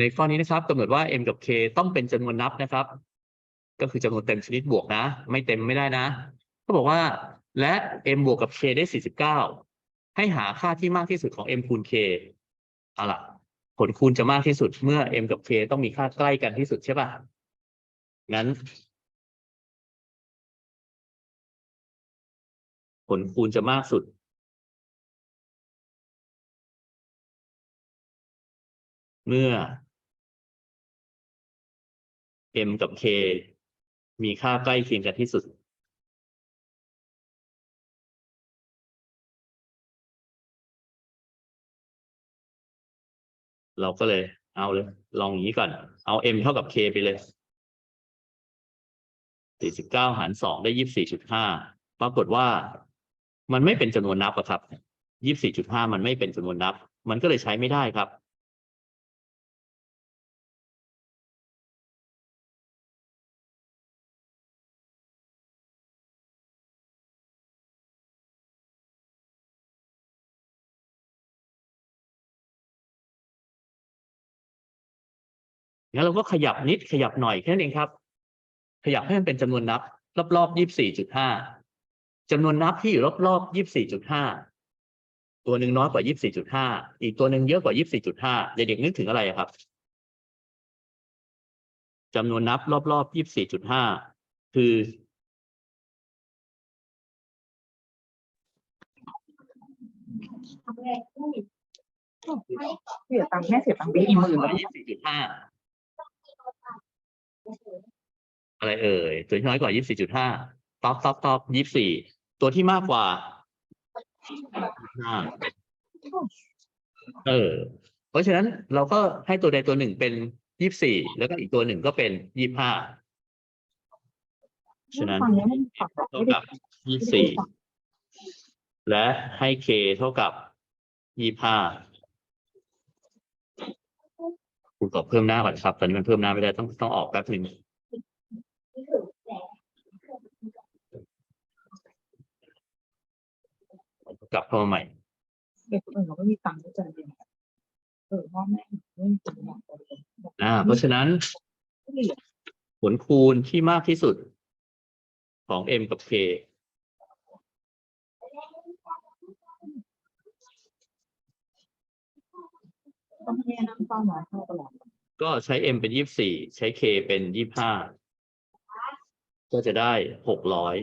ในข้อนี้นะครับกำหนดว่า m กับ k ต้องเป็นจำนวนนับนะครับ ก็คือจำนวนเต็มชนิดบวกนะ ไม่เต็มไม่ได้นะก็บอกว่าและ m บวกกับ k ได้ 49 ให้หาค่าที่มากที่สุดของ m คูณ k เอาล่ะ ผลคูณจะมากที่สุดเมื่อ m กับ k ต้องมีค่าใกล้กันที่สุดใช่ป่ะงั้น ผลคูณจะมากสุด เมื่อ m กับ k มีค่าใกล้เคียงกันที่สุด เราก็เลยเอาเลย ลองอย่างนี้ก่อน เอา m เท่ากับ k ไปเลย 49 หาร 2 ได้ 24.5 ปรากฏว่ามันไม่เป็นจำนวนนับอะครับ 24.5 มันไม่เป็นจำนวนนับ มันก็เลยใช้ไม่ได้ครับ งั้นเราก็ขยับนิดขยับหน่อยแค่นั้นเองครับ ขยับให้มันเป็นจำนวนนับ รอบๆยี่สี่จุดห้าจำนวนนับที่อยู่รอบๆยี่สี่จุดห้าตัวหนึ่งน้อยกว่ายี่สี่จุดห้าอีกตัวหนึ่งเยอะกว่ายี่สี่จุดห้าเด็กๆนึกถึงอะไรอะครับจำนวนนับ รอบๆยี่สี่จุดห้าคือเสียตังค์แค่เสียตังค์ไปกี่หมื่นร้แล้อวยยี่สี่จุดห้า อะไรเอ่ย ตัวที่น้อยกว่ายี่สี่จุดห้าตอบตอบตอบยี่สี่ตัวที่มากกว่าห้าเออ เพราะฉะนั้นเราก็ให้ตัวใดตัวหนึ่งเป็นยี่สี่แล้วก็อีกตัวหนึ่งก็เป็นยี่ห้าฉะนั้นเท่ากับยี่สี่และให้ k เท่ากับยี่ห้า คุณกดเพิ่มหน้าก่อนครับ ตอนนี้มันเพิ่มหน้าไม่ได้ต้องต้องออกแป๊บหนึ่งกลับเข้ามาใหม่เด็กคนอื่นเราก็มีตังค์ที่จะเรียนเออพ่อแม่ไม่มีตังค์อยากจะเรียนอ่า เพราะฉะนั้นไม่ได้เหรอผลคูณที่มากที่สุดของ m กับ k ต้องให้นั่งเฝ้าน้อยเข้าตลอดก็ใช้ m เป็นยี่สี่ใช้ k เป็นยี่ห้าก็จะได้หกร้อย